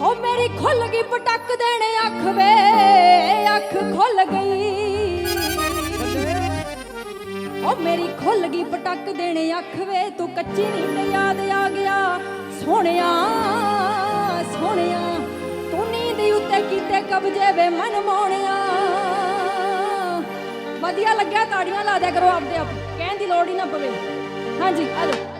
ਹੋ ਮੇਰੀ ਖੁੱਲ ਗਈ ਪਟਕ ਦੇਣੇ ਅੱਖ ਵੇ, ਅੱਖ ਖੁੱਲ ਗਈ। ਓ ਮੇਰੀ ਖੁੱਲ ਗਈ ਪਟਕ ਦੇਣੇ ਅੱਖ ਵੇ, ਤੂੰ ਕੱਚੀ ਨੀਂਦ ਯਾਦ ਆ ਗਿਆ। ਸੋਹਣਿਆ ਸੋਹਣਿਆ, ਤੂੰ ਨੀਂਦ ਉੱਤੇ ਕੀਤੇ ਕਬਜੇ ਵੇ ਮਨ ਮੋਹਣਿਆ। ਵਧੀਆ ਲੱਗਿਆ ਤਾੜੀਆਂ ਲਾ ਦਿਆ ਕਰੋ ਆਪਦੇ ਆਪ, ਕਹਿਣ ਦੀ ਲੋੜ ਹੀ ਨਾ ਪਵੇ। ਹਾਂਜੀ, ਆ ਜਾਓ।